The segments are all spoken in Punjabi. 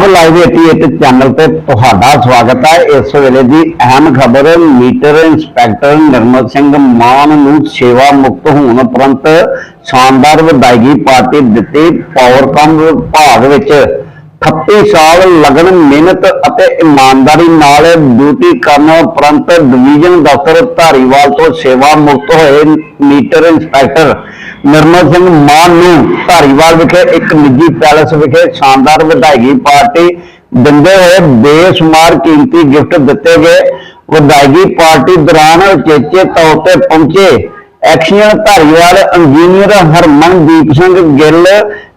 ਪੰਜਾਬ ਲਾਈਵ 88 ਚੈਨਲ ਤੇ ਤੁਹਾਡਾ ਸਵਾਗਤ ਹੈ। ਇਸ ਵੇਲੇ ਦੀ ਅਹਿਮ ਖਬਰ, ਮੀਟਰ ਇੰਸਪੈਕਟਰ ਨਿਰਮਲ ਸਿੰਘ ਮਾਨ ਨੂੰ ਸੇਵਾ ਮੁਕਤ ਹੋਣ ਉਪਰੰਤ ਸ਼ਾਨਦਾਰ ਵਿਦਾਇਗੀ ਪਾਰਟੀ ਦਿੱਤੀ ਪਾਵਰਕਾਮ ਵਿਭਾਗ ਵਿੱਚ 38 ਸਾਲ ਲਗਨ, ਮਿਹਨਤ ਅਤੇ ਇਮਾਨਦਾਰੀ ਨਾਲ ਡਿਊਟੀ ਕਰਨ ਉਪਰੰਤ ਡਿਵੀਜ਼ਨ ਦਫ਼ਤਰ ਧਾਰੀਵਾਲ ਤੋਂ ਸੇਵਾ ਮੁਕਤ ਹੋਏ ਮੀਟਰ ਇੰਸਪੈਕਟਰ ਨਿਰਮਲ ਸਿੰਘ ਮਾਨ ਨੂੰ ਧਾਰੀਵਾਲ ਵਿਖੇ ਇੱਕ ਨਿੱਜੀ ਪੈਲਸ ਵਿਖੇ ਸ਼ਾਨਦਾਰ ਵਧਾਈ ਪਾਰਟੀ ਦਿੰਦੇ ਹੋਏ ਬੇਸ਼ੁਮਾਰ ਕੀਮਤੀ ਗਿਫਟ ਦਿੱਤੇ ਗਏ। ਵਧਾਈ ਪਾਰਟੀ ਦੌਰਾਨ ਉਚੇਚੇ ਤੌਰ ਤੇ ਪਹੁੰਚੇ। XEN Dhariwal engineer Harmandeep Singh Gill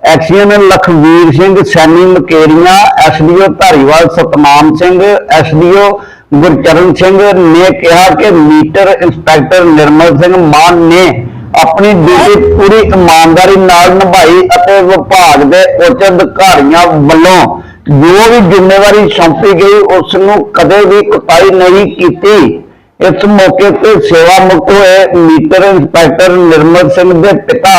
XEN Lakhvir Singh, Saini Mukerian, SDO Dhariwal Satnam Singh, SDO Gurcharan Singh ਨੇ ਕਿਹਾ ਕਿ ਮੀਟਰ ਇੰਸਪੈਕਟਰ ਨਿਰਮਲ ਸਿੰਘ ਮਾਨ ਨੇ ਆਪਣੀ ਡਿਊਟੀ ਪੂਰੀ ਇਮਾਨਦਾਰੀ ਨਾਲ ਨਿਭਾਈ ਅਤੇ ਵਿਭਾਗ ਦੇ ਉੱਚ ਅਧਿਕਾਰੀਆਂ ਵੱਲੋਂ ਜੋ ਵੀ ਜ਼ਿੰਮੇਵਾਰੀ ਸੌਂਪੀ ਗਈ ਉਸ ਨੂੰ ਕਦੇ ਵੀ ਕੁਤਾਈ ਨਹੀਂ ਕੀਤੀ। ਇਸ ਮੌਕੇ ਤੇ ਸੇਵਾ ਮੁਕਤ ਹੋਏ ਮੀਟਰ ਇੰਸਪੈਕਟਰ ਨਿਰਮਲ ਸਿੰਘ ਦੇ ਪਿਤਾ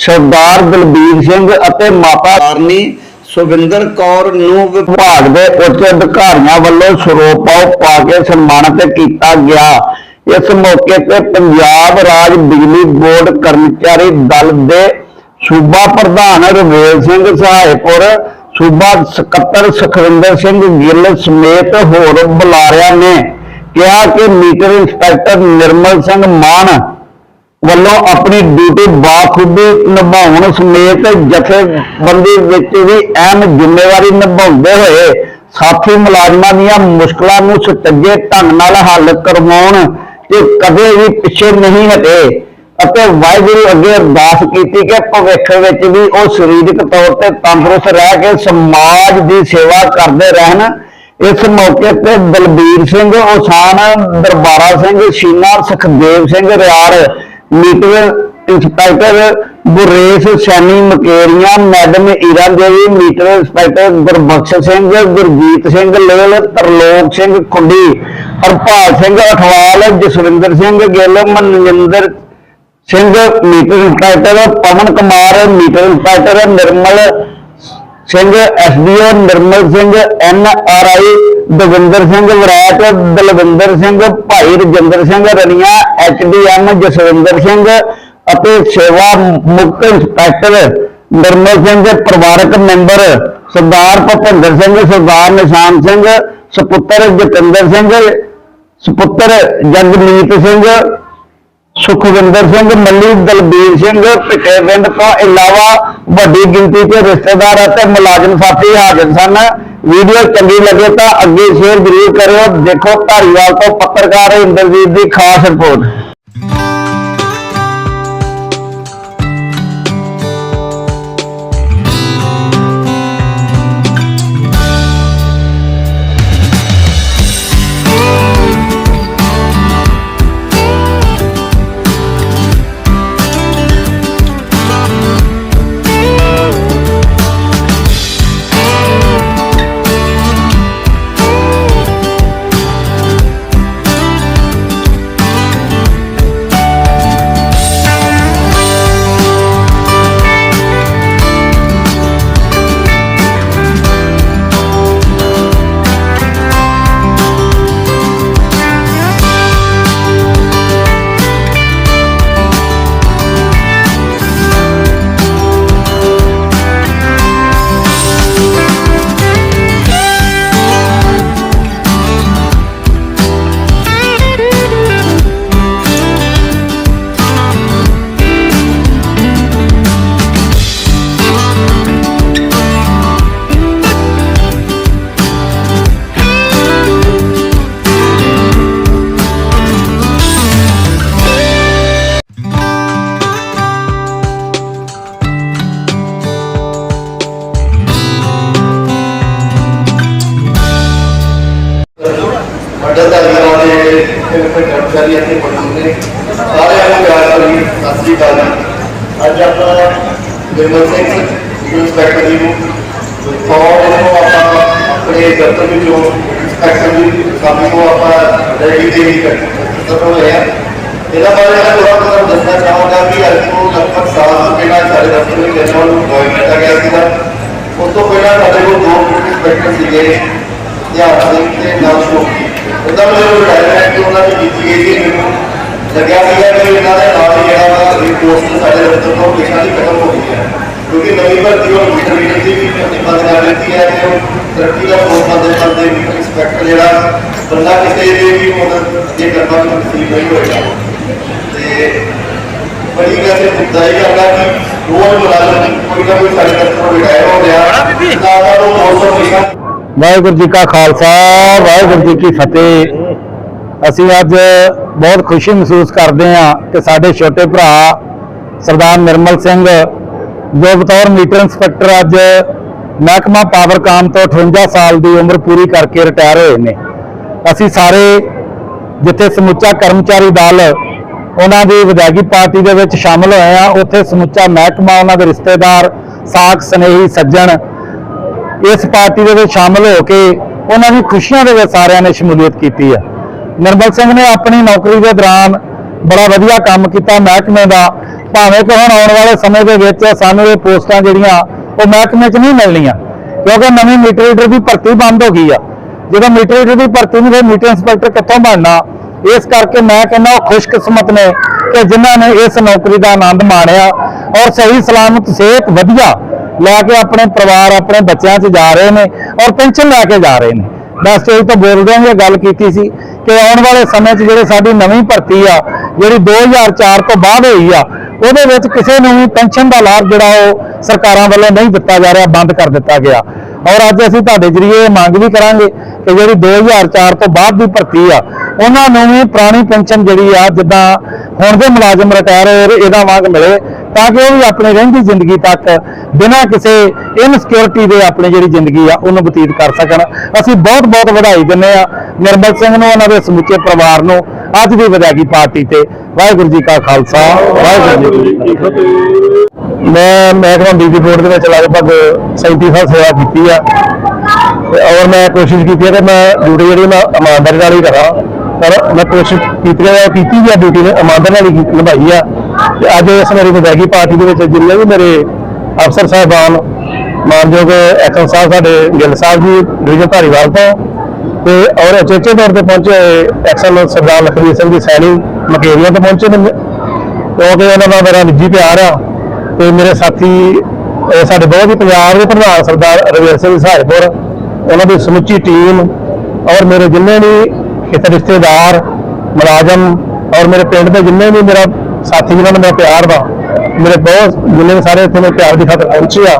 ਸਰਦਾਰ ਦਲਬੀਰ ਸਿੰਘ ਅਤੇ ਮਾਤਾ ਰਾਣੀ ਸੁਵਿੰਦਰ ਕੌਰ ਨੂੰ ਵਿਭਾਗ ਦੇ ਉੱਚ ਅਧਿਕਾਰੀਆਂ ਵੱਲੋਂ ਸਰੋਪਾਓ ਪਾ ਕੇ ਸਨਮਾਨਿਤ ਕੀਤਾ ਗਿਆ। ਇਸ ਮੌਕੇ ਤੇ ਪੰਜਾਬ ਰਾਜ ਬਿਜਲੀ ਬੋਰਡ ਕਰਮਚਾਰੀ ਦਲ ਦੇ ਸੂਬਾ ਪ੍ਰਧਾਨ ਰਵੇਲ ਸਿੰਘ ਸਹਾਇਪੁਰ, ਸੂਬਾ ਸਕੱਤਰ ਸੁਖਵਿੰਦਰ ਸਿੰਘ ਗਿੱਲ ਸਮੇਤ ਹੋਰ ਬੁਲਾਰਿਆਂ ਨੇ ਕਿਹਾ ਕਿ ਮੀਟਰ ਇੰਸਪੈਕਟਰ ਨਿਰਮਲ ਸਿੰਘ ਮਾਨ ਵੱਲੋਂ ਆਪਣੀ ਡਿਊਟੀ ਬਾਖੂਬੀ ਨਿਭਾਉਣ ਸਮੇਤ ਜਥੇਬੰਦੀ ਵਿੱਚ ਵੀ ਅਹਿਮ ਜ਼ਿੰਮੇਵਾਰੀ ਨਿਭਾਉਂਦੇ ਹੋਏ ਸਾਥੀ ਮੁਲਾਜ਼ਮਾਂ ਦੀਆਂ ਮੁਸ਼ਕਲਾਂ ਨੂੰ ਸੁਚੱਜੇ ਢੰਗ ਨਾਲ ਹੱਲ ਕਰਵਾਉਣ ਤੇ ਕਦੇ ਵੀ ਪਿੱਛੇ ਨਹੀਂ ਹਟੇ ਅਤੇ ਵਾਹਿਗੁਰੂ ਅੱਗੇ ਅਰਦਾਸ ਕੀਤੀ ਕਿ ਭਵਿੱਖ ਵਿੱਚ ਵੀ ਉਹ ਸਰੀਰਕ ਤੌਰ ਤੇ ਤੰਦਰੁਸਤ ਰਹਿ ਕੇ ਸਮਾਜ ਦੀ ਸੇਵਾ ਕਰਦੇ ਰਹਿਣ। ਇਸ ਮੌਕੇ ਤੇ Balbir Singh, ਉਸਾਨ, Darbara Singh, Sheena, Sukhdev Singh Riar meter inspector Guresh Saini Mukerian, madam Ira Devi meter inspector Gurbakhsh Singh, Gurjit Singh Lel Tarlok Singh Khundi, Harpal Singh Athwal, Jaswinder Singh Gill, Manjinder Singh meter inspector Pawan Kumar meter inspector Nirmal Singh SDO Nirmal Singh N R I Davinder Singh Virat Dalvinder Singh, Bhai Rajinder Singh, ਰਣੀਆਂ ਐਚਡੀਐਮ ਜਸਵਿੰਦਰ ਸਿੰਘ ਅਤੇ ਸੇਵਾ ਮੁਕਤ ਇੰਸਪੈਕਟਰ ਨਿਰਮਲ ਸਿੰਘ ਦੇ ਪਰਿਵਾਰਕ ਮੈਂਬਰ ਸਰਦਾਰ ਭਪਿੰਦਰ ਸਿੰਘ, ਸਰਦਾਰ ਨਿਸ਼ਾਨ ਸਿੰਘ, ਸੁਪੁੱਤਰ ਜਤਿੰਦਰ ਸਿੰਘ, ਸੁਪੁੱਤਰ ਜਗਮੀਤ ਸਿੰਘ, ਸੁਖਵਿੰਦਰ ਸਿੰਘ, ਮੱਲੀ ਦਲਬੀਰ ਸਿੰਘ ਪਿੰਡ ਤੋਂ ਇਲਾਵਾ ਵੱਡੀ ਗਿਣਤੀ 'ਚ ਰਿਸ਼ਤੇਦਾਰ ਅਤੇ ਮੁਲਾਜ਼ਮ ਸਾਥੀ ਹਾਜ਼ਰ ਸਨ। ਵੀਡੀਓ ਚੰਗੀ ਲੱਗੇ ਤਾਂ ਅੱਗੇ ਸ਼ੇਅਰ ਜ਼ਰੂਰ ਕਰਿਓ। ਦੇਖੋ ਧਾਰੀਵਾਲ ਤੋਂ ਪੱਤਰਕਾਰ ਇੰਦਰਜੀਤ ਦੀ ਖਾਸ ਰਿਪੋਰਟ। ਕਰਮਚਾਰੀ ਇੱਥੇ ਮੌਜੂਦ ਨੇ ਸਾਰਿਆਂ ਨੂੰ ਪਿਆਰ ਭਰੀ ਸਤਿ ਸ੍ਰੀ ਅਕਾਲ ਜੀ ਅੱਜ ਆਪਾਂ ਨਿਰਮਲ ਸਿੰਘ ਇੰਸਪੈਕਟਰ ਜੀ ਨੂੰ ਔਰ ਇਹਨੂੰ ਆਪਾਂ ਆਪਣੇ ਦਫ਼ਤਰ ਵਿੱਚੋਂ ਇੰਸਪੈਕਟਰ ਜੀ ਕੰਮ ਤੋਂ ਆਪਾਂ ਰੈਡੀ ਦੇ ਹੀ ਕਰ ਹੋਏ ਆ ਇਹਦਾ ਬਾਰੇ ਮੈਂ ਥੋੜਾ ਬਹੁਤ ਦੱਸਣਾ ਚਾਹਾਂਗਾ ਕਿ ਅੱਜ ਤੋਂ ਲਗਭਗ ਸਾਲ ਤੋਂ ਪਹਿਲਾਂ ਸਾਡੇ ਦਫ਼ਤਰ ਵਿੱਚ ਇਹਨਾਂ ਨੂੰ ਜੁਆਇਨ ਕੀਤਾ ਗਿਆ ਸੀਗਾ ਉਸ ਤੋਂ ਪਹਿਲਾਂ ਸਾਡੇ ਕੋਲ ਦੋ ਇੰਸਪੈਕਟਰ ਸੀਗੇ ਧਿਆਨ ਸਿੰਘ ਤੇ ਨਵਸ਼ੋਕ ਉਹਦਾ ਮੈਨੂੰ ਰਿਟਾਇਰਮੈਂਟ ਤੇ ਉਹਨਾਂ ਦੀ ਕੀਤੀ ਗਈ ਸੀ ਮੈਨੂੰ ਲੱਗਿਆ ਸੀਗਾ ਕਿ ਇਹਨਾਂ ਦੇ ਨਾਲ ਹੀ ਜਿਹੜਾ ਵਾ ਇਹ ਪੋਸਟ ਸਾਡੇ ਦਫ਼ਤਰ ਤੋਂ ਪਿਛਾ ਦੀ ਖਤਮ ਹੋ ਗਈ ਹੈ। ਕਿਉਂਕਿ ਨਵੀਂ ਭਰਤੀ ਉਹ ਮੀਟਰ ਮੀਟਰ ਦੀ ਵੀ ਭਰਤੀ ਬੰਦ ਕਰ ਦਿੱਤੀ ਹੈ ਤੇ ਉਹ ਤਰੱਕੀ ਦਾ ਫੋਨ ਬੰਦ ਕਰਦੇ ਇੰਸਪੈਕਟਰ ਜਿਹੜਾ ਬੰਦਾ ਕਿਸੇ ਦੇ ਵੀ ਹੁਣ ਇਹ ਕਰਨਾ ਨਸੀਬ ਨਹੀਂ ਹੋਏਗਾ। ਤੇ ਬੜੀ ਵੈਸੇ ਮੁੱਦਾ ਇਹ ਕਰਦਾ ਕਿ ਰੋਜ਼ ਮੁਲਾਜ਼ਮ ਕੋਈ ਨਾ ਕੋਈ ਸਾਡੇ ਦਫ਼ਤਰੋਂ ਰਿਟਾਇਰ ਹੋ ਗਿਆ ਤਾਂ ਤਾਂ ਉਹ 200 ਪੈਸਾ ਵਾਹਿਗੁਰੂ ਜੀ ਕਾ ਅਸੀਂ ਅੱਜ ਬਹੁਤ ਖੁਸ਼ੀ ਮਹਿਸੂਸ ਕਰਦੇ ਹਾਂ ਕਿ ਸਾਡੇ ਛੋਟੇ ਭਰਾ ਸਰਦਾਰ ਨਿਰਮਲ ਸਿੰਘ ਜੋ ਬਤੌਰ ਮੀਟਰ ਇੰਸਪੈਕਟਰ ਅੱਜ ਮਹਿਕਮਾ ਪਾਵਰਕਾਮ ਤੋਂ 58 ਸਾਲ ਦੀ ਉਮਰ ਪੂਰੀ ਕਰਕੇ ਰਿਟਾਇਰ ਹੋਏ ਨੇ। ਅਸੀਂ ਸਾਰੇ ਜਿੱਥੇ ਸਮੁੱਚਾ ਕਰਮਚਾਰੀ ਦਲ ਉਹਨਾਂ ਦੀ ਵਿਦਾਇਗੀ ਪਾਰਟੀ ਦੇ ਵਿੱਚ ਸ਼ਾਮਲ ਹੋਏ ਆ ਉੱਥੇ ਸਮੁੱਚਾ ਮਹਿਕਮਾ, ਉਹਨਾਂ ਦੇ ਰਿਸ਼ਤੇਦਾਰ, ਸਾਖ, ਸਨੇਹੀ, ਸੱਜਣ ਇਸ ਪਾਰਟੀ ਦੇ ਵਿੱਚ ਸ਼ਾਮਲ ਹੋ ਕੇ ਉਹਨਾਂ ਦੀ ਖੁਸ਼ੀਆਂ ਦੇ ਵਿੱਚ ਸਾਰਿਆਂ ਨੇ ਸ਼ਮੂਲੀਅਤ ਕੀਤੀ ਹੈ ਨਿਰਮਲ ਸਿੰਘ ਨੇ ਆਪਣੀ ਨੌਕਰੀ ਦੇ ਦੌਰਾਨ ਬੜਾ ਵਧੀਆ ਕੰਮ ਕੀਤਾ ਮਹਿਕਮੇ ਦਾ। ਭਾਵੇਂ ਕਿ ਹੁਣ ਆਉਣ ਵਾਲੇ ਸਮੇਂ ਦੇ ਵਿੱਚ ਸਾਨੂੰ ਇਹ ਪੋਸਟਾਂ ਜਿਹੜੀਆਂ, ਉਹ ਮਹਿਕਮੇ 'ਚ ਨਹੀਂ ਮਿਲਣੀਆਂ। ਕਿਉਂਕਿ ਨਵੀਂ ਮੀਟਰ ਰੀਡਰ ਦੀ ਭਰਤੀ ਬੰਦ ਹੋ ਗਈ ਆ। ਜਦੋਂ ਮੀਟਰ ਰੀਡਰ ਦੀ ਭਰਤੀ ਨਹੀਂ ਫਿਰ ਮੀਟਰ ਇੰਸਪੈਕਟਰ ਕਿੱਥੋਂ ਬਣਨਾ? ਇਸ ਕਰਕੇ ਮੈਂ ਕਹਿੰਦਾ ਉਹ ਖੁਸ਼ਕਿਸਮਤ ਨੇ ਕਿ ਜਿਨ੍ਹਾਂ ਨੇ ਇਸ ਨੌਕਰੀ ਦਾ ਆਨੰਦ ਮਾਣਿਆ ਔਰ ਸਹੀ ਸਲਾਮਤ ਸਿਹਤ ਵਧੀਆ ਲੈ ਕੇ ਆਪਣੇ ਪਰਿਵਾਰ, ਆਪਣੇ ਬੱਚਿਆਂ 'ਚ ਜਾ ਰਹੇ ਨੇ ਔਰ ਪੈਨਸ਼ਨ ਲੈ ਕੇ ਜਾ ਰਹੇ ਨੇ। ਮੈਂ ਸਟੇਜ ਤੋਂ ਬੋਲਦਿਆਂ ਇਹ ਗੱਲ ਕੀਤੀ ਸੀ ਕਿ ਆਉਣ ਵਾਲੇ ਸਮੇਂ 'ਚ ਜਿਹੜੇ ਸਾਡੀ ਨਵੀਂ ਭਰਤੀ ਆ, ਜਿਹੜੀ 2004 ਤੋਂ ਬਾਅਦ ਹੋਈ ਆ, ਉਹਦੇ ਵਿੱਚ ਕਿਸੇ ਨੂੰ ਵੀ ਪੈਨਸ਼ਨ ਦਾ ਲਾਭ ਜਿਹੜਾ ਉਹ ਸਰਕਾਰਾਂ ਵੱਲੋਂ ਨਹੀਂ ਦਿੱਤਾ ਜਾ ਰਿਹਾ, ਬੰਦ ਕਰ ਦਿੱਤਾ ਗਿਆ। ਔਰ ਅੱਜ ਅਸੀਂ ਤੁਹਾਡੇ ਜਰੀਏ ਇਹ ਮੰਗ ਵੀ ਕਰਾਂਗੇ ਕਿ ਜਿਹੜੀ 2004 ਤੋਂ ਬਾਅਦ ਦੀ ਭਰਤੀ ਆ, ਉਹਨਾਂ ਨੂੰ ਵੀ ਪੁਰਾਣੀ ਪੈਨਸ਼ਨ ਜਿਹੜੀ ਆ, ਜਿੱਦਾਂ ਹੁਣ ਦੇ ਮੁਲਾਜ਼ਮ ਰਿਟਾਇਰ ਹੋਏ, ਇਹਦਾ ਵਾਂਗ ਮਿਲੇ। ਤਾਂ ਕਿ ਉਹ ਵੀ ਆਪਣੀ ਰਹਿੰਦੀ ਜ਼ਿੰਦਗੀ ਤੱਕ ਬਿਨਾਂ ਕਿਸੇ ਇਨਸਿਕਿਉਰਿਟੀ ਦੇ ਆਪਣੀ ਜਿਹੜੀ ਜ਼ਿੰਦਗੀ ਆ, ਉਹਨੂੰ ਬਤੀਤ ਕਰ ਸਕਣ। ਅਸੀਂ ਬਹੁਤ ਬਹੁਤ ਵਧਾਈ ਦਿੰਦੇ ਆ ਨਿਰਮਲ ਸਿੰਘ ਨੂੰ, ਉਹਨਾਂ ਦੇ ਸਮੁੱਚੇ ਪਰਿਵਾਰ ਨੂੰ, ਅੱਜ ਦੀ ਵਿਦਾਇਗੀ ਪਾਰਟੀ ਤੇ। ਵਾਹਿਗੁਰੂ ਜੀ ਕਾ ਖਾਲਸਾ, ਵਾਹਿਗੁਰੂ ਜੀ ਕੀ ਫਤਿਹ। ਮੈਂ ਮਹਿਕਮਾ ਬਿਜਲੀ ਬੋਰਡ ਦੇ ਵਿੱਚ ਲਗਭਗ 37 ਸਾਲ ਸੇਵਾ ਕੀਤੀ ਆ। ਔਰ ਮੈਂ ਕੋਸ਼ਿਸ਼ ਕੀਤੀ ਹੈ ਕਿ ਮੈਂ ਡਿਊਟੀ ਜਿਹੜੀ ਮੈਂ ਇਮਾਨਦਾਰੀ ਨਾਲ ਹੀ ਕਰਾਂ। ਪਰ ਮੈਂ ਕੋਸ਼ਿਸ਼ ਕੀਤੀ ਹੈ ਕੀਤੀ ਵੀ ਆ ਡਿਊਟੀ ਨੇ ਇਮਾਨਦਾਰੀ ਨਾਲ ਹੀ ਨਿਭਾਈ ਆ। ਤੇ ਅੱਜ ਇਸ ਮੇਰੀ ਵਿਦਾਇਗੀ ਪਾਰਟੀ ਦੇ ਵਿੱਚ ਜਿੰਨੇ ਵੀ ਮੇਰੇ ਅਫਸਰ ਸਾਹਿਬਾਨ, ਮਾਨਯੋਗ ਐਕਸ਼ਨ ਸਾਹਿਬ, ਸਾਡੇ ਗਿੱਲ ਸਾਹਿਬ ਜੀ, ਡਿਵੀਜ਼ਨ ਧਾਰੀਵਾਲ ਤੋਂ ਤੇ ਔਰ ਅਚੇਚੇ ਤੌਰ ਤੇ ਪਹੁੰਚੇ ਐਕਸ਼ਨ ਸਰਦਾਰ ਲਖਵੀਰ ਸਿੰਘ ਦੀ ਸੈਣੀ ਮਕੇਰੀਆਂ ਤੋਂ ਪਹੁੰਚੇ ਨੇ ਕਿਉਂਕਿ ਉਹਨਾਂ ਦਾ ਮੇਰਾ ਨਿੱਜੀ ਪਿਆਰ ਆ। ਤੇ ਮੇਰੇ ਸਾਥੀ ਸਾਡੇ ਬਹੁਤ ਹੀ ਪੰਜਾਬ ਦੇ ਪ੍ਰਧਾਨ ਸਰਦਾਰ ਰਵੀਰ ਸਿੰਘ ਸਹਾਇਪੁਰ ਉਹਨਾਂ ਦੀ ਸਮੁੱਚੀ ਟੀਮ ਔਰ ਮੇਰੇ ਜਿੰਨੇ ਵੀ ਇੱਥੇ ਰਿਸ਼ਤੇਦਾਰ, ਮੁਲਾਜ਼ਮ ਔਰ ਮੇਰੇ ਪਿੰਡ ਦੇ ਜਿੰਨੇ ਵੀ ਮੇਰਾ ਸਾਥੀ ਜਿਨ੍ਹਾਂ ਨੂੰ ਮੇਰਾ ਪਿਆਰ ਦਾ ਮੇਰੇ ਬਹੁਤ ਜਿੰਨੇ ਵੀ ਸਾਰੇ ਇੱਥੇ ਮੇਰੇ ਪਿਆਰ ਦੀ ਖਾਤਰ ਪਹੁੰਚੇ ਆ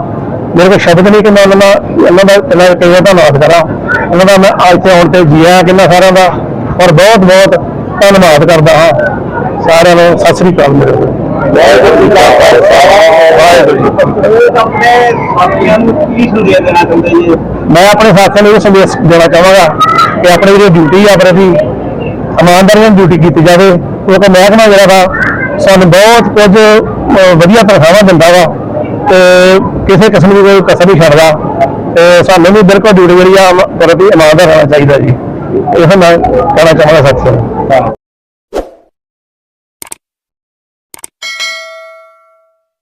ਮੇਰੇ ਕੋਲ ਸ਼ਬਦ ਨਹੀਂ ਕਿ ਮੈਂ ਉਹਨਾਂ ਦਾ ਉਹਨਾਂ ਦਾ ਇਹਨਾਂ ਦਾ ਕਈ ਵਾਰ ਧੰਨਵਾਦ ਕਰਾਂ। ਉਹਨਾਂ ਦਾ ਮੈਂ ਅੱਜ ਇੱਥੇ ਆਉਣ ਤੇ ਜੀਆ ਕਿੰਨਾ ਸਾਰਿਆਂ ਦਾ ਔਰ ਬਹੁਤ ਬਹੁਤ ਧੰਨਵਾਦ ਕਰਦਾ ਹਾਂ। ਸਾਰਿਆਂ ਨੂੰ ਸਤਿ ਸ੍ਰੀ ਅਕਾਲ ਮੇਰੇ। ਵਾਹਿਗੁਰੂ ਜੀ ਕਾ ਖਾਲਸਾ ਵਾਹਿਗੁਰੂ ਜੀ ਕੀ ਫਤਿਹ। ਆਪਣੇ ਸਾਥੀਆਂ ਨੂੰ ਕੀ ਸੁਣਿਆ ਦੇਣਾ ਚਾਹੁੰਦੇ ਜੀ ਮੈਂ ਆਪਣੇ ਸਾਥੀਆਂ ਨੂੰ ਇਹ ਸੰਦੇਸ਼ ਦੇਣਾ ਚਾਹਾਂਗਾ ਕਿ ਆਪਣੀ ਜਿਹੜੀ ਡਿਊਟੀ ਆ ਪ੍ਰਤੀ ਇਮਾਨਦਾਰੀ ਨਾਲ ਡਿਊਟੀ ਕੀਤੀ ਜਾਵੇ। ਕਿਉਂਕਿ ਮਹਿਕਮਾ ਜਿਹੜਾ ਵਾ ਸਾਨੂੰ ਬਹੁਤ ਕੁਝ ਵਧੀਆ ਤਨਖਾਹਾਂ ਦਿੰਦਾ ਵਾ ਤੇ ਕਿਸੇ ਕਿਸਮ ਦੀ ਕੋਈ ਕਸਰ ਨਹੀਂ ਛੱਡਦਾ ਤੇ ਸਾਨੂੰ ਵੀ ਬਿਲਕੁਲ ਡਿਊਟੀ ਜਿਹੜੀ ਆ ਪ੍ਰਤੀ ਇਮਾਨਦਾਰ ਹੋਣਾ ਚਾਹੀਦਾ ਜੀ। ਇਹ ਮੈਂ ਕਹਿਣਾ ਚਾਹਾਂਗਾ ਸਾਥੀਆਂ ਨੂੰ